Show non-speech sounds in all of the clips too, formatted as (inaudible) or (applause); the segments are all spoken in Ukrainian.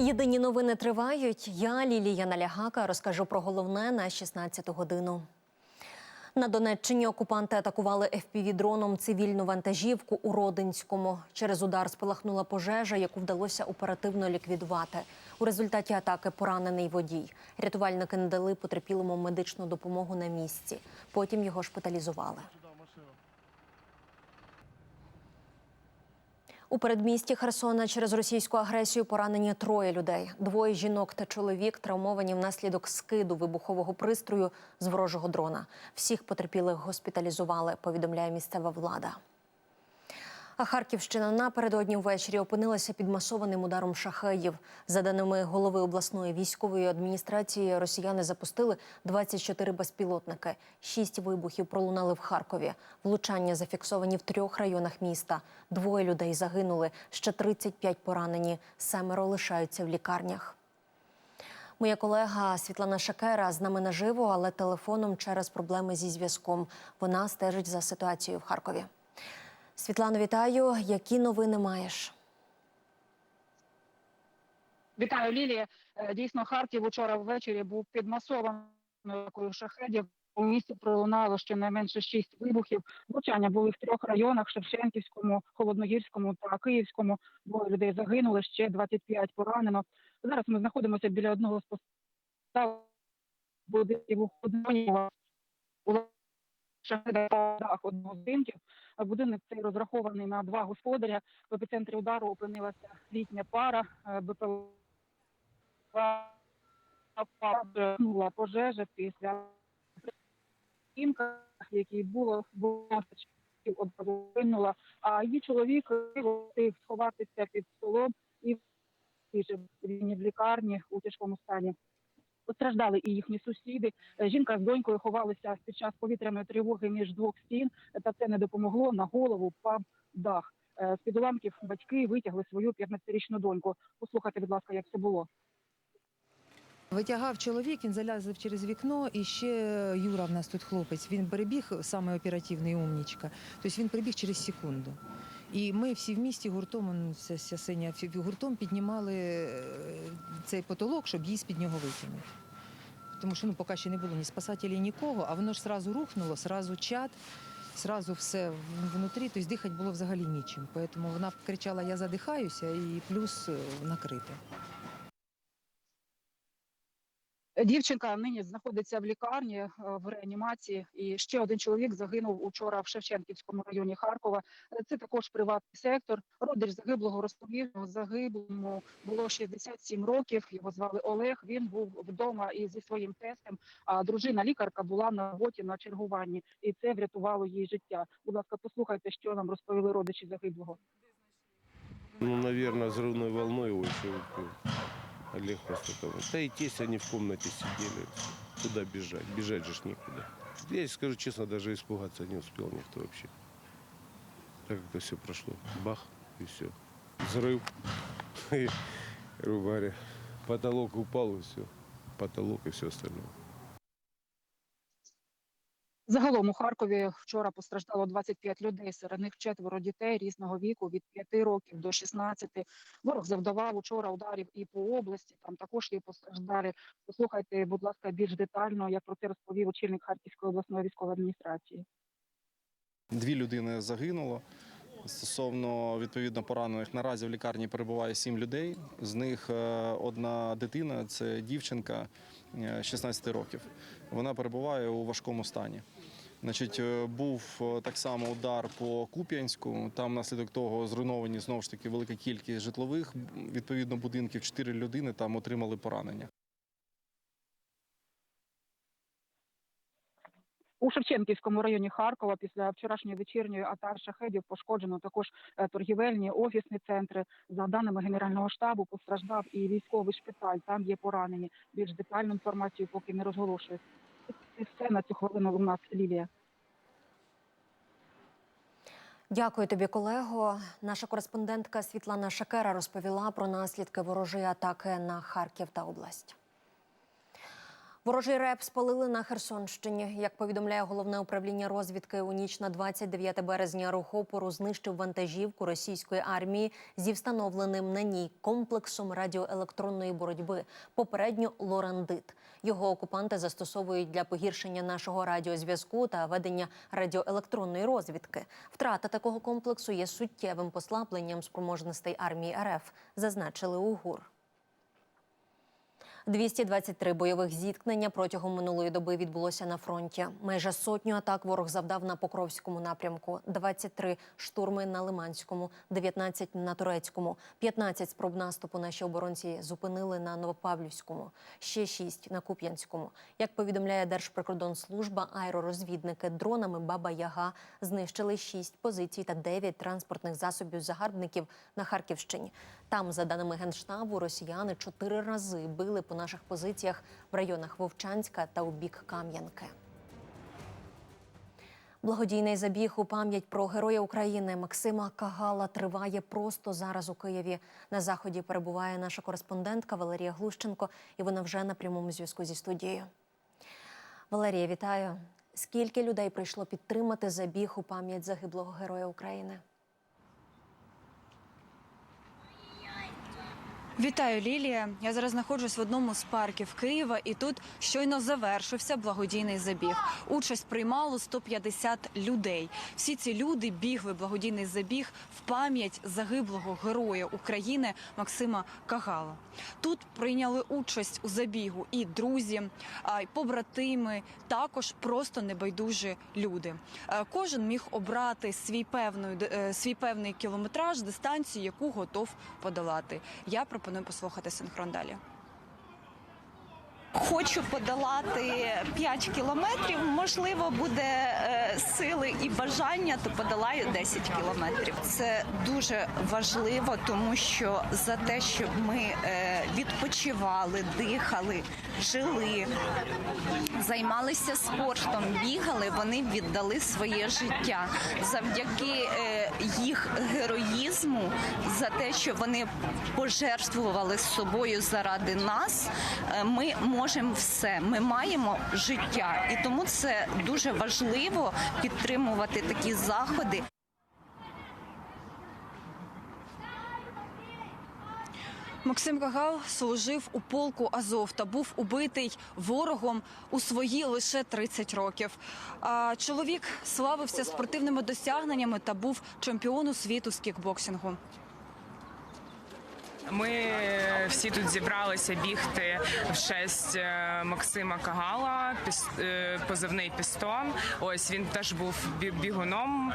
Єдині новини тривають. Я, Лілія Налягака, розкажу про головне на 16 годину. На Донеччині окупанти атакували FPV-дроном цивільну вантажівку у Родинському. Через удар спалахнула пожежа, яку вдалося оперативно ліквідувати. У результаті атаки поранений водій. Рятувальники надали потерпілому медичну допомогу на місці. Потім його шпиталізували. У передмісті Херсона через російську агресію поранені троє людей. Двоє жінок та чоловік травмовані внаслідок скиду вибухового пристрою з ворожого дрона. Всіх потерпілих госпіталізували, повідомляє місцева влада. А Харківщина напередодні ввечері опинилася під масованим ударом шахеїв. За даними голови обласної військової адміністрації, росіяни запустили 24 безпілотники. Шість вибухів пролунали в Харкові. Влучання зафіксовані в трьох районах міста. Двоє людей загинули, ще 35 поранені. Семеро лишаються в лікарнях. Моя колега Світлана Шакера з нами наживо, але телефоном через проблеми зі зв'язком. Вона стежить за ситуацією в Харкові. Світлано, вітаю. Які новини маєш? Вітаю, Лілія. Е, Дійсно, Харків учора ввечері був під масованою шахедів. У місті пролунало щонайменше шість вибухів. Влучання були в трьох районах: Шевченківському, Холодногірському та Київському. Двоє людей загинули, ще 25 поранено. Зараз ми знаходимося біля одного з поставок будинків у Ходоні. Дах одного з будинків. Будинок цей розрахований на два господаря. В епіцентрі удару опинилася літня пара. Е, БПЛА була пожежа після жінка, якій було було а її чоловік встиг сховатися під столом і в лікарні у тяжкому стані. Постраждали і їхні сусіди. Е, Жінка з донькою ховалися під час повітряної тривоги між двох стін, та це не допомогло. На голову впав дах. Е, З під уламків батьки витягли свою 15-річну доньку. Послухайте, будь ласка, як це було. Витягав чоловік, він залазив через вікно, і ще Юра в нас тут хлопець. Він перебіг саме оперативний умнічка. Тобто він прибіг через секунду. І ми всі в місті гуртом, вся, синя, гуртом піднімали е, цей потолок, щоб її з-під нього витягнути. Тому що ну, поки ще не було ні спасателів, нікого, а воно ж сразу рухнуло, сразу чад, сразу все внутрі, тобто дихати було взагалі нічим. Тому вона кричала, я задихаюся, і плюс е, накрите. Дівчинка нині знаходиться в лікарні е, в реанімації. І ще один чоловік загинув учора в Шевченківському районі Харкова. Е, Це також приватний сектор. Родич загиблого розповів, загиблому було 67 років. Його звали Олег. Він був вдома і зі своїм тестем. А дружина лікарка була на роботі на чергуванні, і це врятувало їй життя. Будь ласка, послухайте, що нам розповіли родичі загиблого. Ну, взрывной волной его еще вот, Олег там. Да и тесть они в комнате сидели. Куда бежать? Бежать же ж некуда. Я скажу честно, даже испугаться не успел никто вообще. Так это все прошло. Бах, и все. Взрыв. (laughs) рубаря. потолок упал, и все. Потолок и все остальное. Загалом у Харкові вчора постраждало 25 людей. Серед них четверо дітей різного віку від 5 років до 16. Ворог завдавав учора ударів і по області. Там також є постраждалі. Послухайте, будь ласка, більш детально, як про це розповів очільник Харківської обласної військової адміністрації. Дві людини загинуло. Стосовно відповідно поранених, наразі в лікарні перебуває сім людей. З них е, одна дитина це дівчинка е, 16 років. Вона перебуває у важкому стані. Значить, е, був е, так само удар по Куп'янську. Там внаслідок того зруйновані знову ж таки велика кількість житлових відповідно будинків. Чотири людини там отримали поранення. У Шевченківському районі Харкова після вчорашньої вечірньої атаки шахедів пошкоджено також е, торгівельні офісні центри. За даними генерального штабу, постраждав і військовий шпиталь. Там є поранені. Більш детальну інформацію поки не розголошують. Це все на цю хвилину у нас Лілія. Дякую тобі, колего. Наша кореспондентка Світлана Шакера розповіла про наслідки ворожої атаки на Харків та область. Ворожий реп спалили на Херсонщині. Як повідомляє головне управління розвідки, у ніч на 29 березня рух опору знищив вантажівку російської армії зі встановленим на ній комплексом радіоелектронної боротьби. Попередньо лорандит. Його окупанти застосовують для погіршення нашого радіозв'язку та ведення радіоелектронної розвідки. Втрата такого комплексу є суттєвим послабленням спроможностей армії РФ, зазначили у ГУР. 223 бойових зіткнення протягом минулої доби відбулося на фронті. Майже сотню атак ворог завдав на Покровському напрямку, 23 штурми на Лиманському, 19 на Турецькому, 15 спроб наступу наші оборонці зупинили на Новопавлівському, ще 6 на Куп'янському. Як повідомляє Держприкордонслужба, аеророзвідники дронами Баба Яга знищили 6 позицій та 9 транспортних засобів загарбників на Харківщині. Там, за даними генштабу, росіяни чотири рази били по наших позиціях в районах Вовчанська та у бік Кам'янки. Благодійний забіг у пам'ять про героя України Максима Кагала триває просто зараз у Києві. На заході перебуває наша кореспондентка Валерія Глущенко, і вона вже на прямому зв'язку зі студією. Валерія, вітаю. Скільки людей прийшло підтримати забіг у пам'ять загиблого героя України? Вітаю, Лілія. Я зараз знаходжусь в одному з парків Києва, і тут щойно завершився благодійний забіг. Участь приймало 150 людей. Всі ці люди бігли благодійний забіг в пам'ять загиблого героя України Максима Кагала. Тут прийняли участь у забігу і друзі, й побратими, також просто небайдужі люди. Е, Кожен міг обрати свій певний, свій певний кілометраж, дистанцію, яку готов подолати. Я пропоную послухати синхрон далі. Хочу подолати 5 кілометрів. Можливо, буде е, сили і бажання, то подолаю 10 кілометрів. Це дуже важливо, тому що за те, щоб ми е, відпочивали, дихали, жили, займалися спортом, бігали, вони віддали своє життя. Завдяки е, їх героїзму, за те, що вони пожертвували собою заради нас, ми можемо все. Ми маємо життя, і тому це дуже важливо підтримувати такі заходи. Максим Кагал служив у полку Азов та був убитий ворогом у свої лише 30 років. Чоловік славився спортивними досягненнями та був чемпіоном світу з кікбоксингу. Ми всі тут зібралися бігти в честь е, Максима Кагала, е, позивний пістон. Ось він теж був бігуном,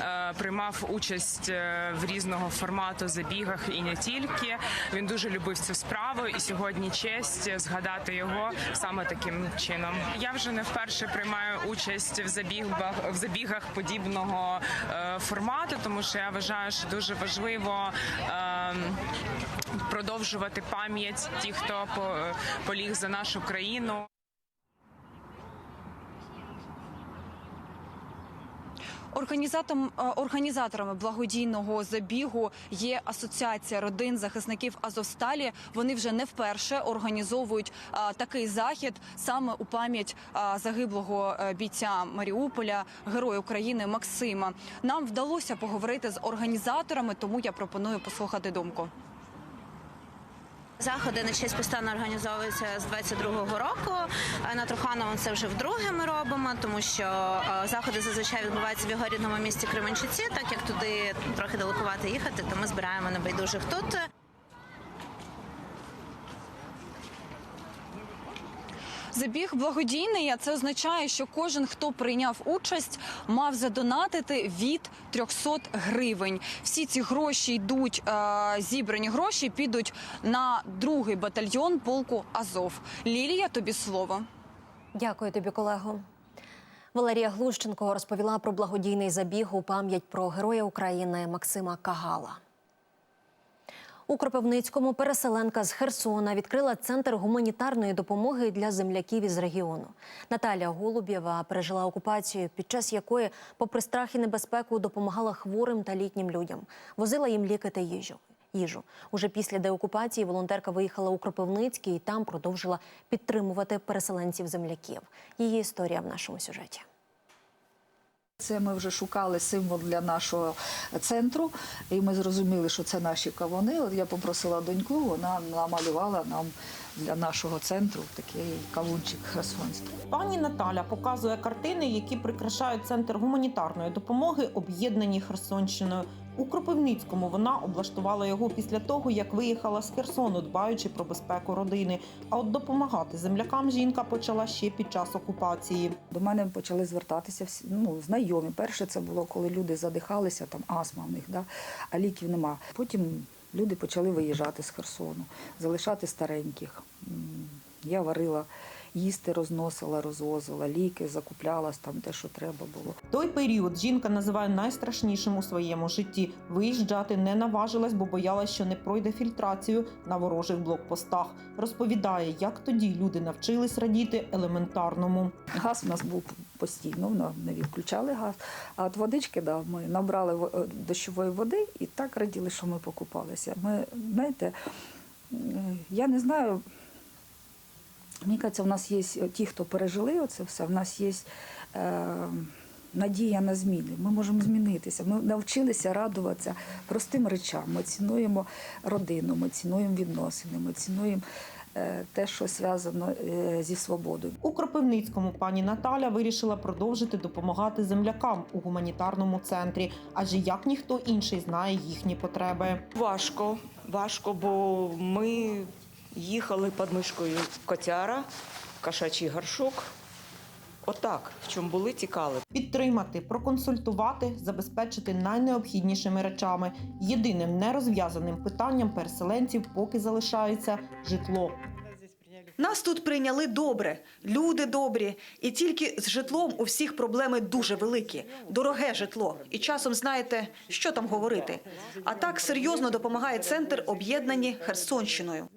е, приймав участь в різного формату забігах і не тільки. Він дуже любив цю справу, і сьогодні честь згадати його саме таким чином. Я вже не вперше приймаю участь в забігах в забігах подібного формату, тому що я вважаю, що дуже важливо. Е, продовжувати пам'ять тих, хто поліг за нашу країну. Організатором е, організаторами благодійного забігу є асоціація родин захисників Азовсталі. Вони вже не вперше організовують е, такий захід саме у пам'ять е, загиблого е, бійця Маріуполя, героя України Максима. Нам вдалося поговорити з організаторами, тому я пропоную послухати думку. Заходи на честь Пістана організовуються з 22-го року. Е, На Трухановому це вже вдруге ми робимо, тому що е, заходи зазвичай відбуваються в його рідному місті Кременчуці. Так як туди трохи далекувати їхати, то ми збираємо небайдужих тут. Забіг благодійний, а це означає, що кожен, хто прийняв участь, мав задонатити від 300 гривень. Всі ці гроші йдуть, е, зібрані гроші підуть на другий батальйон полку Азов. Лілія, тобі слово. Дякую тобі, колего. Валерія Глущенко розповіла про благодійний забіг у пам'ять про героя України Максима Кагала. У Кропивницькому переселенка з Херсона відкрила центр гуманітарної допомоги для земляків із регіону. Наталя Голубєва пережила окупацію, під час якої, попри страх і небезпеку, допомагала хворим та літнім людям, возила їм ліки та їжу. їжу. Уже після деокупації волонтерка виїхала у Кропивницький і там продовжила підтримувати переселенців земляків. Її історія в нашому сюжеті. Це ми вже шукали символ для нашого центру, і ми зрозуміли, що це наші кавуни. От я попросила доньку, вона намалювала нам для нашого центру такий кавунчик херсонський. Пані Наталя показує картини, які прикрашають центр гуманітарної допомоги, об'єднані Херсонщиною. У Кропивницькому вона облаштувала його після того, як виїхала з Херсону, дбаючи про безпеку родини. А от допомагати землякам жінка почала ще під час окупації. До мене почали звертатися всі ну, знайомі. Перше це було, коли люди задихалися, там астма в них, да? а ліків нема. Потім люди почали виїжджати з Херсону, залишати стареньких. Я варила їсти, розносила, розвозила, ліки, закупляла там те, що треба було. Той період жінка називає найстрашнішим у своєму житті. Виїжджати не наважилась, бо боялась, що не пройде фільтрацію на ворожих блокпостах. Розповідає, як тоді люди навчились радіти елементарному. Газ у нас був постійно, не відключали газ. А от водички, да, ми набрали е, дощової води і так раділи, що ми покупалися. Ми, знаєте, е, я не знаю, мені кажеться, у нас є ті, хто пережили оце все, в нас є е, надія на зміни. Ми можемо змінитися. Ми навчилися радуватися простим речам. Ми цінуємо родину, ми цінуємо відносини, ми цінуємо е, те, що зв'язано е, зі свободою. У Кропивницькому пані Наталя вирішила продовжити допомагати землякам у гуманітарному центрі, адже як ніхто інший знає їхні потреби. Важко, важко, бо ми їхали під мишкою котяра, кошачий горшок. Отак, в чому були, тікали. Підтримати, проконсультувати, забезпечити найнеобхіднішими речами. Єдиним нерозв'язаним питанням переселенців поки залишається житло. Нас тут прийняли добре, люди добрі, і тільки з житлом у всіх проблеми дуже великі. Дороге житло. І часом знаєте, що там говорити. А так серйозно допомагає центр об'єднані Херсонщиною.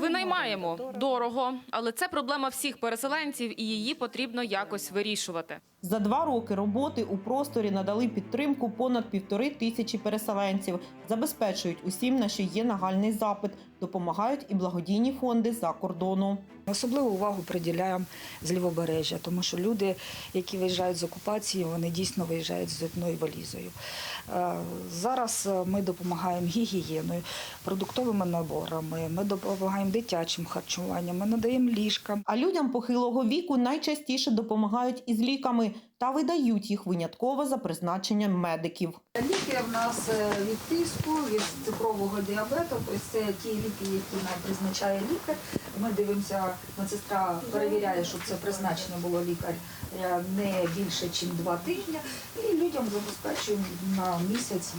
Винаймаємо дорого, але це проблема всіх переселенців, і її потрібно якось вирішувати. За два роки роботи у просторі надали підтримку понад півтори тисячі переселенців, забезпечують усім, на що є нагальний запит, допомагають і благодійні фонди за кордону. Особливу увагу приділяємо з лівобережжя, тому що люди, які виїжджають з окупації, вони дійсно виїжджають з одною валізою. Е, Зараз е, ми допомагаємо гігієною, продуктовими наборами, ми допомагаємо дитячим харчуванням, ми надаємо ліжка. А людям похилого віку найчастіше допомагають із ліками та видають їх винятково за призначенням медиків. Ліки в нас е, від тиску, від цукрового діабету, це ті ліки, які нам призначає лікар. Ми дивимося, медсестра перевіряє, щоб це призначення було лікар е, не більше, ніж два тижні, і людям забезпечуємо на місяць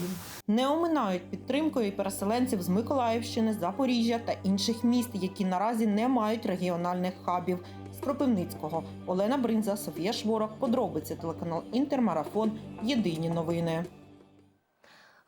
Не оминають підтримкою переселенців з Миколаївщини, Запоріжжя та інших міст, які наразі не мають регіональних хабів. З Кропивницького Олена Бринза, Софія Шворок. Подробиці телеканал Інтермарафон. Єдині новини.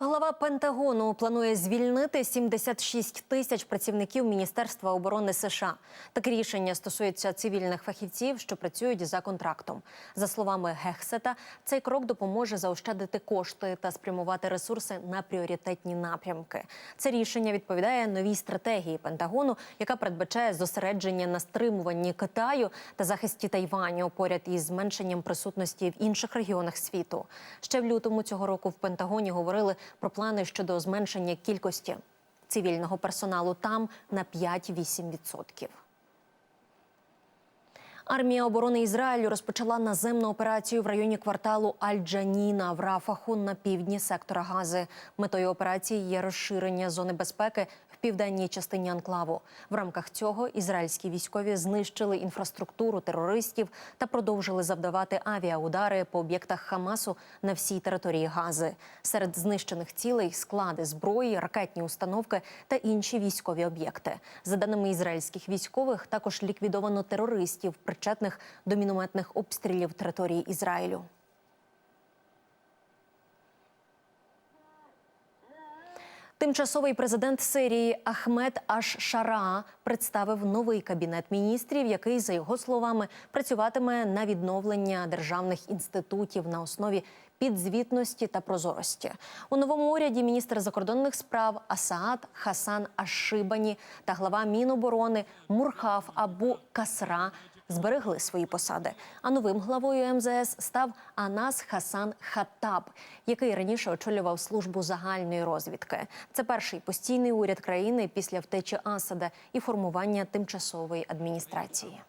Глава Пентагону планує звільнити 76 тисяч працівників Міністерства оборони США. Таке рішення стосується цивільних фахівців, що працюють за контрактом. За словами Гексета, цей крок допоможе заощадити кошти та спрямувати ресурси на пріоритетні напрямки. Це рішення відповідає новій стратегії Пентагону, яка передбачає зосередження на стримуванні Китаю та захисті Тайваню поряд із зменшенням присутності в інших регіонах світу. Ще в лютому цього року в Пентагоні говорили про плани щодо зменшення кількості цивільного персоналу там на 5-8%. Армія оборони Ізраїлю розпочала наземну операцію в районі кварталу Аль-Джаніна в Рафаху на півдні сектора Гази. Метою операції є розширення зони безпеки в південній частині анклаву. В рамках цього ізраїльські військові знищили інфраструктуру терористів та продовжили завдавати авіаудари по об'єктах Хамасу на всій території Гази. Серед знищених цілей склади зброї, ракетні установки та інші військові об'єкти. За даними ізраїльських військових, також ліквідовано терористів, причетних до мінометних обстрілів території Ізраїлю. Тимчасовий президент Сирії Ахмед Аш-Шара представив новий кабінет міністрів, який, за його словами, працюватиме на відновлення державних інститутів на основі підзвітності та прозорості. У новому уряді міністр закордонних справ Асаад Хасан Ашибані та глава Міноборони Мурхав Абу Касра зберегли свої посади. А новим главою МЗС став Анас Хасан Хаттаб, який раніше очолював службу загальної розвідки. Це перший постійний уряд країни після втечі Асада і формування тимчасової адміністрації.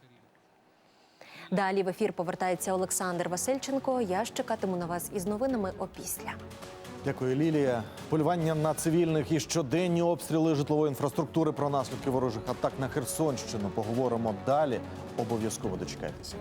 Далі в ефір повертається Олександр Васильченко. Я ж чекатиму на вас із новинами опісля. Дякую, Лілія. Полювання на цивільних і щоденні обстріли житлової інфраструктури про наслідки ворожих атак на Херсонщину. Поговоримо далі. Обов'язково дочекайтеся.